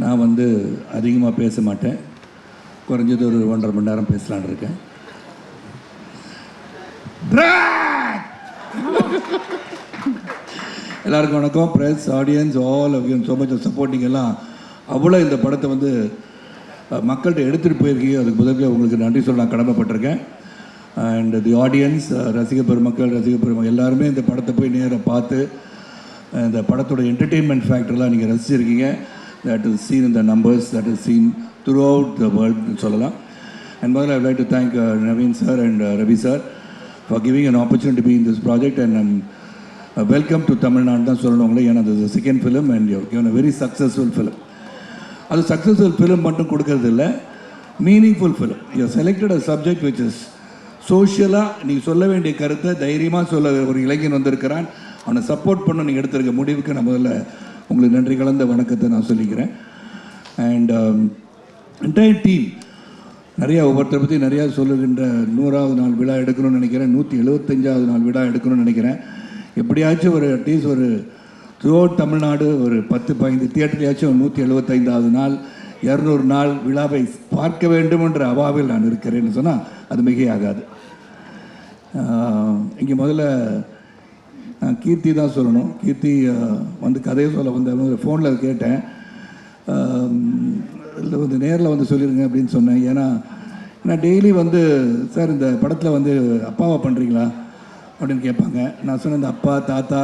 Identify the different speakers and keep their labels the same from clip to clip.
Speaker 1: நான் வந்து அதிகமாக பேச மாட்டேன். குறைஞ்சது ஒரு ஒன்றரை மணி நேரம் பேசலான்னு இருக்கேன். எல்லாருக்கும் வணக்கம். Press audience all of you so much supporting எல்லாம் அவ்வளோ இந்த படத்தை வந்து மக்கள்கிட்ட எடுத்துகிட்டு போயிருக்கீங்க. அதுக்கு முதல்ல உங்களுக்கு நன்றி சொல்ல நான் கடமைப்பட்டிருக்கேன். அண்ட் தி ஆடியன்ஸ் ரசிக பெருமக்கள் ரசிக பெருமக்கள் எல்லாருமே இந்த படத்தை போய் நேராக பார்த்து இந்த படத்தோட என்டர்டெயின்மெண்ட் ஃபேக்டர்லாம் நீங்கள் ரசிச்சிருக்கீங்க. தட் இஸ் சீன் இந்த numbers that is seen throughout the வேர்ல்ட்னு சொல்லலாம். அண்ட் முதல்ல I like to thank Naveen sir and Ravi sir for giving an opportunity be in this project and I'm welcome to Tamil Nadu தான் சொல்லணும் உங்களை. ஏன்னா அது second film and you given a very successful film அது successful film மட்டும் கொடுக்கறது இல்லை. Meaningful film you selected a subject which is சோஷியலாக நீங்கள் சொல்ல வேண்டிய கருத்தை தைரியமாக சொல்ல ஒரு இளைஞன் வந்திருக்கிறான். அவனை சப்போர்ட் பண்ண நீங்கள் எடுத்திருக்க முடிவுக்கு நான் முதல்ல உங்களுக்கு நன்றி கலந்த வணக்கத்தை நான் சொல்லிக்கிறேன். அண்ட் என்டையர் டீம் நிறையா ஒவ்வொருத்தரை பற்றி நிறையா சொல்லுகின்ற நூறாவது நாள் விழா எடுக்கணும்னு நினைக்கிறேன். நூற்றி எழுபத்தஞ்சாவது நாள் விழா எடுக்கணும்னு நினைக்கிறேன். எப்படியாச்சும் ஒரு அட்லீஸ்ட் ஒரு த்ரூ தமிழ்நாடு ஒரு பத்து பதினைந்து தியேட்டர்லையாச்சும் நூற்றி எழுபத்தைந்தாவது நாள் இரநூறு நாள் விழாவை பார்க்க வேண்டும் என்ற அவாவில் நான் இருக்கிறேன்னு சொன்னால் அது மிகையாகாது. இங்கே முதல்ல கீர்த்தி தான் சொல்லணும். கீர்த்தி வந்து கதையை சொல்ல வந்த ஃபோனில் கேட்டேன். இல்லை வந்து நேரில் வந்து சொல்லிடுங்க அப்படின்னு சொன்னேன். ஏன்னா நான் டெய்லி வந்து சார் இந்த படத்தில் வந்து அப்பாவை பண்ணுறீங்களா அப்படின்னு கேட்பாங்க. நான் சொன்னேன் இந்த அப்பா தாத்தா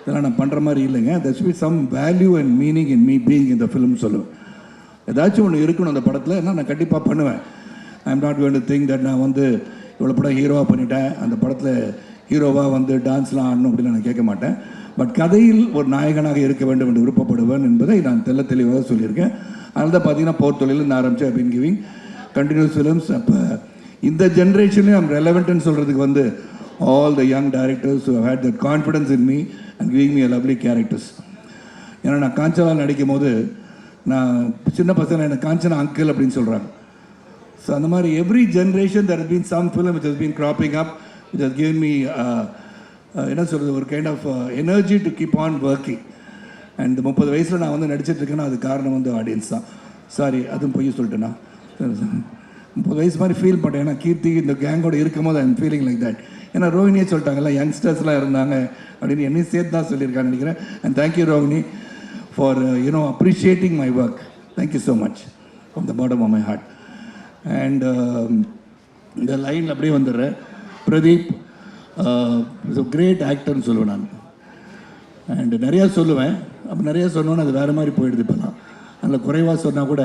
Speaker 1: இதெல்லாம் நான் பண்ணுற மாதிரி இல்லைங்க. That's be some value and meaning in me being இந்த ஃபிலிம் சொல்லுவேன். ஏதாச்சும் ஒன்று இருக்கணும் அந்த படத்தில் என்ன நான் கண்டிப்பாக பண்ணுவேன். I am not going to think that நான் வந்து இவ்வளோ படம் ஹீரோவாக பண்ணிட்டேன். அந்த படத்தில் ஹீரோவாக வந்து டான்ஸ்லாம் ஆடணும் அப்படின்னு நான் கேட்க மாட்டேன். பட் கதையில் ஒரு நாயகனாக இருக்க வேண்டும் என்று விருப்பப்படுவேன் என்பதை நான் தெள்ள தெளிவாக சொல்லியிருக்கேன். அதனால தான் பார்த்தீங்கன்னா போர் தொழில் ஆரம்பிச்சு அப்படின்னு கிவிங் கண்டினியூஸ் ஃபிலிம்ஸ் அப்போ இந்த ஜென்ரேஷன்லேயும் ஐம் ரெலவெண்ட்னு சொல்கிறதுக்கு வந்து all the young directors had that confidence in me and giving me a lovely characters ஏன்னா நான் காஞ்சனா நடிக்கும் போது நான் சின்ன பசங்க என்ன காஞ்சனா அங்கிள் அப்படின்னு சொல்கிறாங்க ஸோ அந்த மாதிரி every generation that been some film which has been grabbing up it has given me என்ன சொல்கிறது ஒரு kind of energy to keep on working and முப்பது வயசில் நான் வந்து நடிச்சிட்ருக்கேன்னா அது காரணம் வந்து ஆடியன்ஸ் தான். சாரி அதுவும் பொய் சொல்லிட்டேன்னா முப்பது வயசு மாதிரி ஃபீல் பண்ணேன் ஏன்னா கீர்த்தி இந்த கேங்கோட இருக்கும் போது ஐம் ஃபீலிங் லைக் தட் ஏன்னா ரோஹினியே சொல்லிட்டாங்கல்ல யங்ஸ்டர்ஸ்லாம் இருந்தாங்க அப்படின்னு என்னையும் சேர்த்து தான் சொல்லியிருக்கான்னு நினைக்கிறேன். And thank you Rohini for you know appreciating my work thank you so much from the bottom of my heart and இந்த லைனில் அப்படியே வந்துடுறேன். பிரதீப் கிரேட் ஆக்டர்னு சொல்லுவேன் நான். அண்டு நிறையா சொல்லுவேன். அப்போ நிறையா சொன்னோன்னு அது வேறு மாதிரி போயிடுது இப்போலாம் அதில் குறைவாக சொன்னால் கூட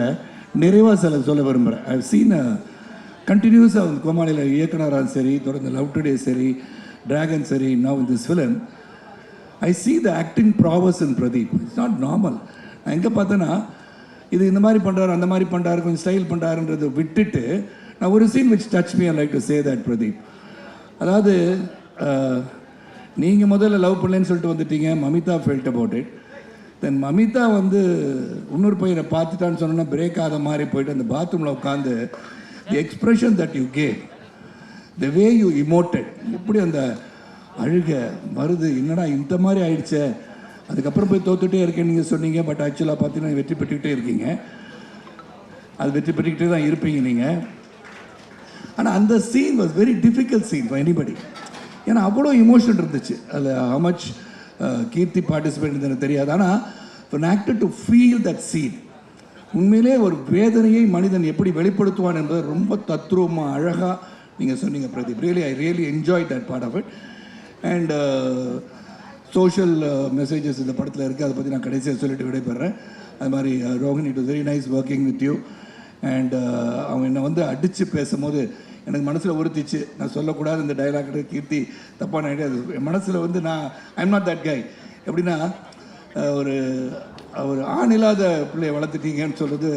Speaker 1: நிறைவாக சில சொல்ல விரும்புகிறேன் ஐ சீன் கண்டினியூஸாக வந்து கோமாளியில் இயக்குனராக சரி தொடர்ந்து லவ் டுடே சரி டிராகன் சரி now this film I see the acting prowess in Pradeep it's not normal நான் எங்கே பார்த்தேன்னா இது இந்த மாதிரி பண்ணுறாரு அந்த மாதிரி பண்ணுறாரு கொஞ்சம் ஸ்டைல் பண்ணுறாருன்றதை விட்டுட்டு நான் ஒரு scene which touch me like to say that Pradeep அதாவது நீங்கள் முதல்ல லவ் பண்ணலன்னு சொல்லிட்டு வந்துட்டீங்க. Mamitha felt about it then Mamitha வந்து இன்னொரு பையனை பார்த்துட்டான்னு சொன்னோன்னா பிரேக் ஆகாத மாதிரி போயிட்டு அந்த பாத்ரூமில் உட்காந்து the expression that you gave the way you emoted எப்படி அந்த அழுக வருது என்னடா இந்த மாதிரி ஆயிடுச்சே? அதுக்கப்புறம் போய் தோத்துட்டே இருக்கேன்னு நீங்கள் சொன்னீங்க பட் ஆக்சுவலாக பார்த்தீங்கன்னா வெற்றி பெற்றுக்கிட்டே இருக்கீங்க. அது வெற்றி பெற்றுக்கிட்டே தான் இருப்பீங்க நீங்கள் ஆனால் அந்த scene was very difficult scene for anybody ஏன்னா அவ்வளோ இமோஷன் இருந்துச்சு. அதில் ஹவு மச் கீர்த்தி பார்ட்டிசிபேட் எனக்கு தெரியாது. ஆனால் for an to feel that scene உண்மையிலே ஒரு வேதனையை மனிதன் எப்படி வெளிப்படுத்துவான் என்பது ரொம்ப தத்ரூபமாக அழகாக நீங்கள் சொன்னீங்க Pradeep. Really I really enjoy that part of it and social messages இந்த படத்தில் இருக்குது அதை பற்றி நான் கடைசியாக சொல்லிட்டு விடைபெறேன். அது மாதிரி Rohan it was very nice working with you and அவன் என்னை வந்து அடித்து பேசும்போது எனக்கு மனசில் உறுத்திச்சு. நான் சொல்லக்கூடாது இந்த டைலாக் கீர்த்தி தப்பான ஐடியா என் மனசில் வந்து நான் ஐம் நாட் தட் கை எப்படின்னா ஒரு ஒரு ஆண் இல்லாத பிள்ளையை வளர்த்துட்டீங்கன்னு சொல்கிறது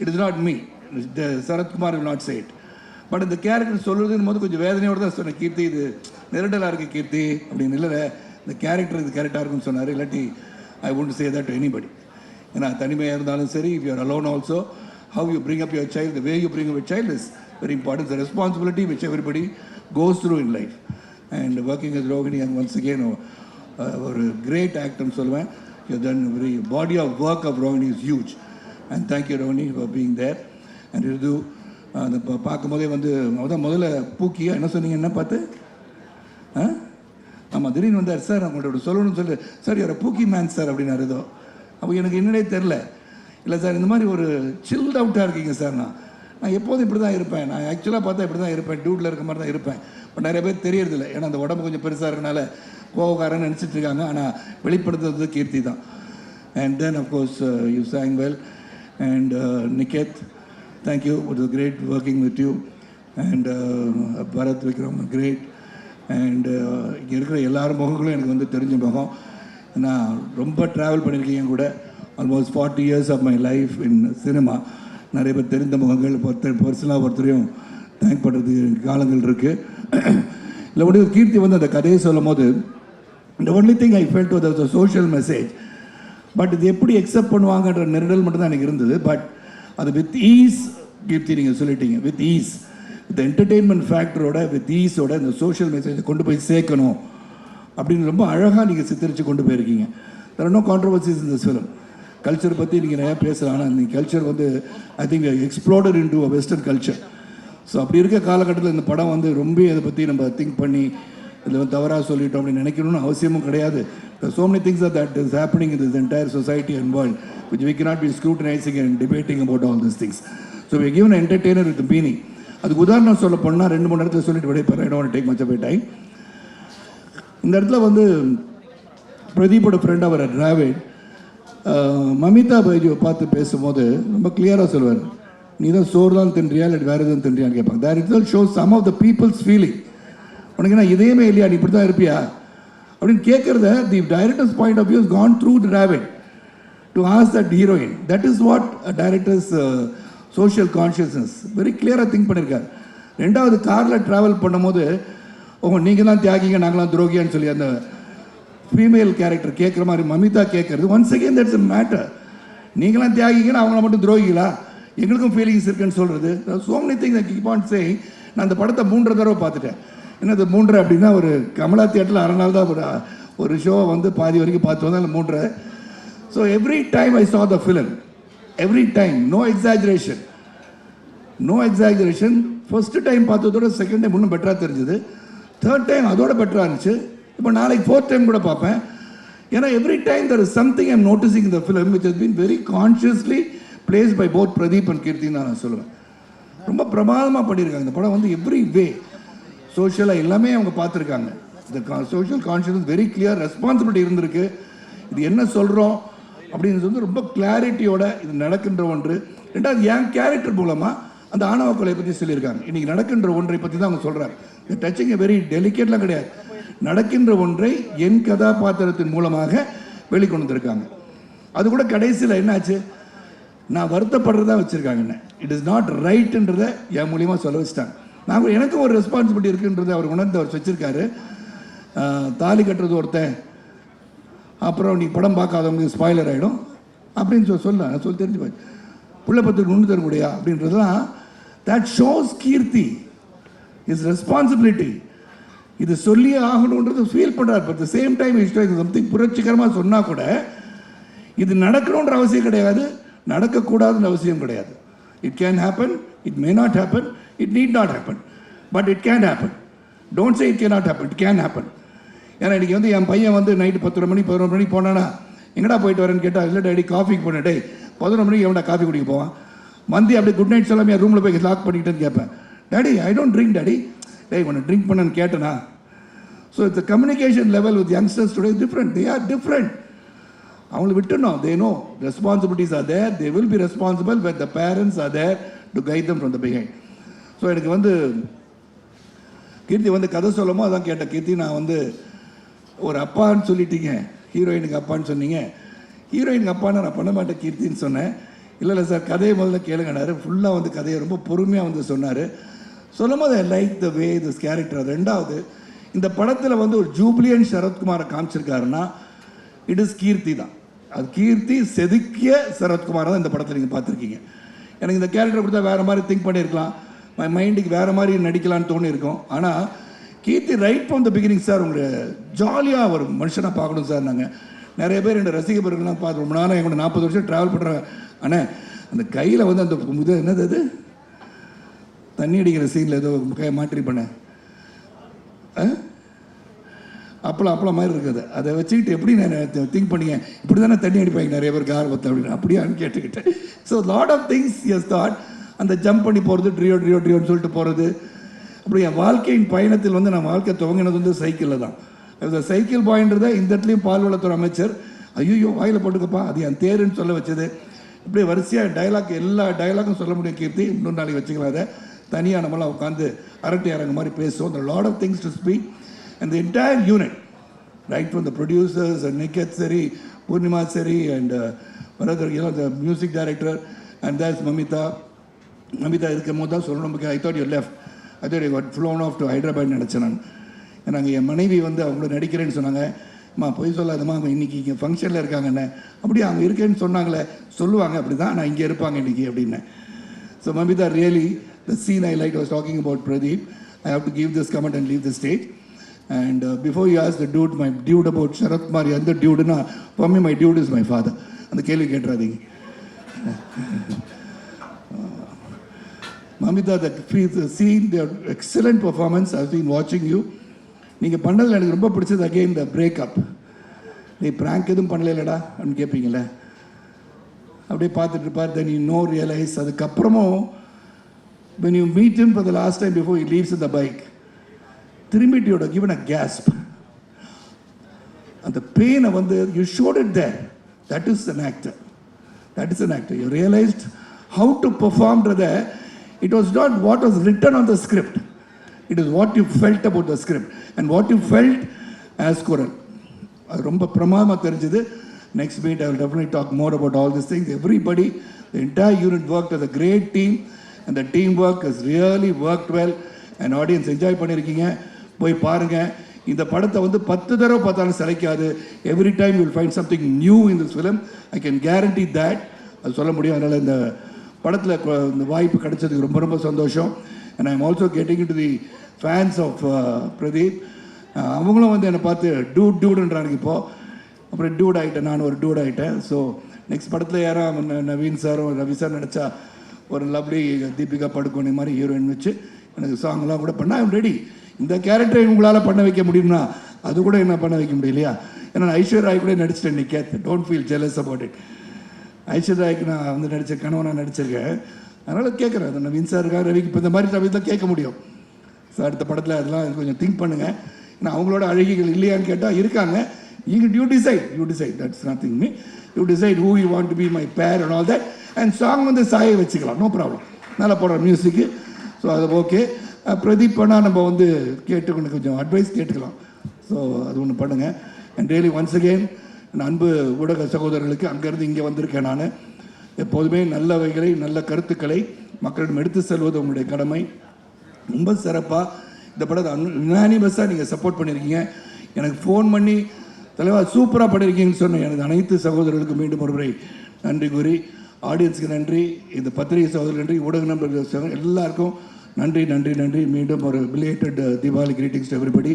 Speaker 1: it is not me Sarathkumar ill not side but இந்த கேரக்டர் சொல்கிறதுன்னு போது கொஞ்சம் வேதனையோடு தான் சொன்னேன். கீர்த்தி இது நெருடலாக இருக்குது கீர்த்தி அப்படின்னு. இல்லை இந்த கேரக்டர் இது கரெக்டாக இருக்குன்னு சொன்னார். இல்லாட்டி I won't say that anybody ஏன்னா தனிமையாக இருந்தாலும் சரி if you're alone also how you bring up your child way you bring up child is very important the responsibility which everybody goes through in life and working with Rohini and once again ஒரு great ஆக்டர்னு சொல்லுவேன் you then very body of work of Rohini is huge and thank you Roni for being there and இது அந்த பா- பார்க்கும்போதே வந்து மொதல் முதல்ல பூக்கியா? என்ன சொன்னீங்க? என்ன பார்த்து? ஆ? ஆமாம் திடீர்னு வந்தார். சார் உங்களோட சொல்லணும்னு சொல்லி. சார் யார பூக்கி மேன் சார் அப்படின்னாரு ஏதோ அப்போ எனக்கு என்னன்னே தெரில இல்லை சார் இந்த மாதிரி ஒரு சில்ட் அவுட்டாக இருக்கீங்க சார் நான். நான் எப்போதும் இப்படி தான் இருப்பேன். நான் ஆக்சுவலாக பார்த்தா இப்படி தான் இருப்பேன் டியூட்டில் இருக்க மாதிரி தான் இருப்பேன். பட் நிறைய பேர் தெரியறதில்ல. ஏன்னா அந்த உடம்பு கொஞ்சம் பெருசாக இருக்கனால கோவக்காரன்னு நினச்சிட்டு இருக்காங்க. ஆனால் வெளிப்படுத்துறது கீர்த்தி தான். And then of course you sang well and Niketh thank you you. It was great working with you. And uh, Bharat and uh, இங்கே இருக்கிற எல்லார் முகங்களும் எனக்கு வந்து தெரிஞ்ச முகம். நான் ரொம்ப ட்ராவல் பண்ணியிருக்கேன் கூட. Almost forty years of my life in cinema நிறைய பேர் தெரிந்த முகங்கள் ஒருத்தர் பர்சனலாக ஒருத்தரையும் தேங்க் பண்ணுறதுக்கு காலங்கள் இருக்குது இல்லை முடிவு கீர்த்தி வந்து அந்த கதையை சொல்லும் போது இந்த only thing I felt was social message but இது எப்படி எக்ஸப்ட் பண்ணுவாங்கன்ற நெருடல் மட்டும்தான் எனக்கு இருந்தது. பட் அது வித் ஈஸ் கீர்த்தி நீங்கள் சொல்லிட்டீங்க. வித் ஈஸ் வித் என்டர்டெயின்மெண்ட் ஃபேக்டரோட வித் ஈஸோட இந்த சோஷியல் மெசேஜை கொண்டு போய் சேர்க்கணும். அப்படின்னு ரொம்ப அழகாக நீங்கள் சித்தரித்து கொண்டு போயிருக்கீங்க. தெர் நோ கான்ட்ரவர்சிஸ் இந்த ஃபிலிம் கல்ச்சர் பற்றி நீங்கள் நிறையா பேசுகிறேன் ஆனால் இந்த கல்ச்சர் வந்து I think explorer in to a western culture so அப்படி இருக்க காலகட்டத்தில் இந்த படம் வந்து ரொம்ப அதை பற்றி நம்ம திங்க் பண்ணி இதில் வந்து தவறாக சொல்லிட்டோம் அப்படின்னு நினைக்கணும்னு அவசியமும் கிடையாது. So many things are that is happening in this entire society and world which we cannot be scrutinising and debating about all this things so we given entertainer with meaning அதுக்கு உதாரணம் சொல்ல போனால் ரெண்டு மூணு இடத்துல சொல்லிட்டு விடைபெறேன். I don't want to time இந்த இடத்துல வந்து பிரதீப்போட ஃப்ரெண்ட் அவர் டிராவிட் மமிதா பைஜியை பார்த்து பேசும்போது ரொம்ப கிளியராக சொல்லுவார். நீ தான் சோறு தான் தின்றியா இல்லை வேறு எதுவும் தின்றியான்னு கேட்பாங்க. There it show some of the peoples feeling உனக்கு என்ன இதயமே இல்லையா? நீ இப்படி தான் இருப்பியா? அப்படின்னு கேட்குறத the directors point of views gone through Dravid to as that heroine that is what directors social consciousness very கிளியராக திங்க் பண்ணியிருக்காரு ரெண்டாவது காரில் ட்ராவல் பண்ணும்போது உங்க நீங்கள் தான் தியாகிங்க நாங்களாம் துரோகியான்னு சொல்லி அந்த ஃபீமேல் கேரக்டர் கேட்குற மாதிரி மமிதா கேட்குறது ஒன்ஸ் அகேன் தட்ஸ் மேட்டர் நீங்களாம் தியாகிங்கன்னா அவங்கள மட்டும் துரோகிகளா? எங்களுக்கும் ஃபீலிங்ஸ் இருக்குன்னு சொல்கிறது so many thing keep on say நான் அந்த படத்தை மூன்றரை தடவை பார்த்துட்டேன். என்னது மூன்றரை அப்படின்னா ஒரு கமலா தியேட்டரில் அரை நாள் தான் ஒரு ஒரு ஷோவை வந்து பாதி வரைக்கும் பார்த்து வந்தால் அந்த மூன்றரை. So every time I saw the film every time no exaggeration no exaggeration first time பார்த்ததோட second time இன்னும் பெட்டராக தெரிஞ்சுது. தேர்ட் டைம் அதோட பெட்டராக இருந்துச்சு. இப்போ நாளைக்கு ஃபோர்த் டைம் கூட பார்ப்பேன். ஏன்னா every time there is something I'm noticing the film which has been very consciously placed by both Pradeep and கீர்த்தின்னு நான் சொல்லுவேன். ரொம்ப பிரமாதமாக பண்ணியிருக்காங்க. இந்த படம் வந்து எவ்ரி வே சோஷியலாக எல்லாமே அவங்க பார்த்துருக்காங்க. இந்த social conscious very clear responsibility இருந்திருக்கு. இது என்ன சொல்கிறோம் அப்படின்னு வந்து ரொம்ப கிளாரிட்டியோட இது நடக்கின்ற ஒன்று. ரெண்டாவது என் கேரக்டர் மூலமாக அந்த ஆணவ கொலை பற்றி சொல்லியிருக்காங்க. இன்றைக்கி நடக்கின்ற ஒன்றை பற்றி தான் அவங்க சொல்கிறாங்க இந்த டச்சிங் வெரி டெலிகேட்லாம் கிடையாது. நடக்கின்ற ஒன்றை என் கதாபாத்திரத்தின் மூலமாக வெளிக்கொண்டு வந்திருக்காங்க அது கூட கடைசியில் என்னாச்சு? நான் வருத்தப்படுறதா வச்சுருக்காங்க என்ன? இட் இஸ் நாட் ரைட்டுன்றதை என் மூலியமாக சொல்ல வச்சுட்டாங்க. நான் எனக்கும் ஒரு ரெஸ்பான்சிபிலிட்டி இருக்குன்றதை அவர் உணர்ந்து அவர் வச்சுருக்காரு. தாலி கட்டுறது ஒருத்தன். அப்புறம் நீ படம் பார்க்காதவங்க ஸ்பாய்லர் ஆகிடும் அப்படின்னு சொல்லி சொல்ல நான் சொல்லி தெரிஞ்சு போய் பிள்ளை பத்து ஒன்று தர முடியா? அப்படின்றதுலாம் that shows Keerthi. Is responsibility இது சொல்லியே ஆகணுன்றது ஃபீல் பண்ணுறாரு பட் சேம் டைம் இஷ்டம் சம்திங் புரட்சிகரமாக சொன்னால் கூட இது நடக்கணுன்ற அவசியம் கிடையாது நடக்கக்கூடாதுன்ற அவசியம் கிடையாது. It can happen it may not happen it need not happen but it can happen don't say it can not happen it can happen ஏன்னா இன்றைக்கி வந்து என் பையன் வந்து நைட்டு பத்தொரு மணி பதினொரு மணி போனானா எங்கடா போயிட்டு வரேன்னு கேட்டால் இல்லை டேடி காஃபிக்கு போனேன் டேய் பதினொரு மணிக்கு எவன்டா காஃபி குடிக்க போவான்? வந்து அப்படியே குட் நைட் சொல்லாமல் என் ரூமில் போய் லாக் பண்ணிக்கிட்டேன்னு கேட்பேன். Daddy I don't drink daddy. டேய் உன்னை ட்ரிங்க் பண்ணன்னு கேட்டனா? ஸோ இந்த communication level with youngsters today different they are different அவங்களை விட்டுணும் they know responsibilities are there they will be responsible with the parents are there to guide them from the behind so எனக்கு வந்து கீர்த்தி வந்து கதை சொல்லமோ அதான் கேட்டேன். கீர்த்தி நான் வந்து ஒரு அப்பான்னு சொல்லிட்டீங்க. ஹீரோயினுக்கு அப்பான்னு சொன்னீங்க. ஹீரோயினுக்கு அப்பான்னு நான் பண்ண மாட்டேன் கீர்த்தின்னு சொன்னேன். இல்லை இல்லை சார் கதையை முதல்ல கேளுங்கனாரு ஃபுல்லாக வந்து கதையை ரொம்ப பொறுமையாக வந்து சொன்னார். சொல்லும் போது like the way this character ரெண்டாவது இந்த படத்தில் வந்து ஒரு ஜூப்ளியன் சரத்குமாரை காமிச்சிருக்காருன்னா இட் இஸ் கீர்த்தி தான். அது கீர்த்தி செதுக்கிய சரத்குமாரை தான் இந்த படத்தில் நீங்கள் பார்த்துருக்கீங்க. எனக்கு இந்த கேரக்டர் கொடுத்தா வேறு மாதிரி திங்க் பண்ணியிருக்கலாம். மை மைண்டுக்கு வேறு மாதிரி நடிக்கலான்னு தோணியிருக்கோம். ஆனால் Keerthi right from the beginning sir உங்களை ஜாலியாக ஒரு மனுஷனாக பார்க்கணும் சார் நாங்கள் நிறைய பேர் என்னோட ரசிக பார்த்து ரொம்ப நாளாக எங்களோட நாற்பது வருஷம் ட்ராவல் பண்ணுற அண்ணே. அந்த கையில் வந்து அந்த முத என்னது அது? தண்ணி அடிக்கிற சீனில் ஏதோ மாற்றி பண்ணேன் ஆ? அப்பளம் அப்பளம் மாதிரி இருக்குது. அதை வச்சுக்கிட்டு எப்படி நான் திங்க் பண்ணீங்க? இப்படி தானே தண்ணி அடிப்பாங்க நிறைய பேருக்கு ஆர்வத்தை அப்படின்னு. அப்படியான்னு கேட்டுக்கிட்டேன். So lot of things as thought அந்த ஜம்ப் பண்ணி போகிறது ட்ரியோ ட்ரியோ ட்ரியோன்னு சொல்லிட்டு போகிறது அப்படி என் வாழ்க்கையின் பயணத்தில் வந்து நான் வாழ்க்கை துவங்கினது வந்து சைக்கிளில் தான். இந்த சைக்கிள் பாயின்றத இந்த இடத்துலையும் பால்வளத்துறை அமைச்சர் ஐயோ வாயில் போட்டுக்கப்பா அது என் தேருன்னு சொல்ல வச்சது. இப்படியே வரிசையாக டயலாக் எல்லா டைலாக்கும் சொல்ல முடியும் கீர்த்தி. இன்னொரு நாளைக்கு வச்சுக்கலாம் அதை. தனியாக நம்மளாம் உட்காந்து அரட்டை அரங்கு மாதிரி பேசுவோம். The lot of things to speak and the entire unit right from the producers and Niketh சரி பூர்ணிமா சரி and brother the music director and music Mamitha Mamitha இருக்கும் போது தான் சொல்லணும். I thought you left I thought you what flown off to Hyderabad நினச்சேன் நான். நாங்கள் என் மனைவி வந்து அவங்கள நடிக்கிறேன்னு சொன்னாங்க. அம்மா பொய் சொல்லாதம்மா அவங்க இன்னைக்கு இங்கே ஃபங்க்ஷனில் இருக்காங்கண்ணே அப்படியே அவங்க இருக்கேன்னு சொன்னாங்களே சொல்லுவாங்க. அப்படி தான் நான் இங்கே இருப்பாங்க இன்றைக்கி அப்படின்னு. So Mamitha really the scene I liked was talking about Pradeep. I have to give this comment and leave the stage. And uh, before you ask the dude, my dude about Sharat Mari, and the dude, na, for me, my dude is my father. அந்த கேள்வி கேட்டுறாதீங்க Mamitha the scene the excellent performance I been வாட்சிங் you நீங்கள் பண்ணதில் எனக்கு ரொம்ப பிடிச்சது again the breakup நீ prank எதுவும் பண்ணலைலடா அப்படின்னு கேட்பீங்களே அப்படியே பார்த்துட்டு இருப்பார் தென் யூ நோ ரியலைஸ் அதுக்கப்புறமும் when you meet him for the last time before he leaves in the bike திரும்பிட்டு யோட given a gasp. அந்த பெயினை வந்து you shot it there that is an actor that is an actor you realised how to பெர்ஃபார்ம்ன்றத it was not what was written on the script it is what you felt about the script and what you felt as குரல் அது ரொம்ப பிரமாதமாக தெரிஞ்சது. Next meet I will definitely talk more about all this things everybody the entire unit work as a great team அந்த team work is really work well and audience enjoy பண்ணியிருக்கீங்க போய் பாருங்கள் இந்த படத்தை வந்து பத்து தடவை பார்த்தாலும் சிலைக்காது. Every time you'll find something new in this film I can guarantee that அது சொல்ல முடியும். அதனால் இந்த படத்தில் இந்த வாய்ப்பு கிடைச்சதுக்கு ரொம்ப ரொம்ப சந்தோஷம். And I am also getting to the fans of Pradeep அவங்களும் வந்து என்னை பார்த்து டூட் டூடுன்றாங்க இப்போது அப்புறம் டூட் ஆகிட்டேன் நான் ஒரு டூட் ஆகிட்டேன் ஸோ நெக்ஸ்ட் படத்தில் யாரும் நவீன் சாரும் ரவி சார் நினச்சா ஒரு லவ்லி தீபிகா படுகோனி மாதிரி ஹீரோயின் வச்சு எனக்கு சாங்லாம் கூட பண்ண ஐம் ரெடி இந்த கேரக்டரை உங்களால் பண்ண வைக்க முடியும்னா அது கூட என்ன பண்ண வைக்க முடியலையா ஏன்னா நான் ஐஸ்வர்யா ராய் கூட நடிச்சிட்டேன் Niketh don't feel jealous about it ஐஸ்வர்யாய்க்கு நான் வந்து நடித்த கணவனாக நடிச்சிருக்கேன். அதனால் கேட்குறேன் அது நவீன் சார் ரவிக்கு. இப்போ இந்த மாதிரி ரவிதான் கேட்க முடியும். ஸோ அடுத்த படத்தில் அதெல்லாம் கொஞ்சம் திங்க் பண்ணுங்கள் ஏன்னா அவங்களோட அழகிகள் இல்லையான்னு கேட்டால் இருக்காங்க. You you decide you decide that's nothing me you decide who you want to be my pair and all that and song வந்து சாயை வச்சுக்கலாம். நோ ப்ராப்ளம் நல்லா போடுற மியூசிக்கு ஸோ அது ஓகே பிரதீப் நம்ம வந்து கேட்டு கொஞ்சம் அட்வைஸ் கேட்டுக்கலாம். ஸோ அது ஒன்று பண்ணுங்கள் அண்ட் டெய்லி ஒன்ஸ் அகெயின் அன்பு ஊடக சகோதரர்களுக்கு அங்கேருந்து இங்கே வந்திருக்கேன் நான். எப்போதுமே நல்ல வகைகளை நல்ல கருத்துக்களை மக்களிடம் எடுத்து செல்வது உங்களுடைய கடமை. ரொம்ப சிறப்பாக இந்த படத்தை யுனானிமஸாக நீங்கள் சப்போர்ட் பண்ணியிருக்கீங்க எனக்கு ஃபோன் பண்ணி தலைவா சூப்பராக பண்ணியிருக்கீங்கன்னு சொன்ன எனது அனைத்து சகோதரர்களுக்கும் மீண்டும் ஒரு முறை நன்றி கூறி ஆடியன்ஸுக்கு நன்றி இந்த பத்திரிகை சகோதரர் நன்றி ஊடக நண்பர்கள் எல்லாருக்கும் நன்றி நன்றி நன்றி. மீண்டும் ஒரு belated uh, Deepavali greetings everybody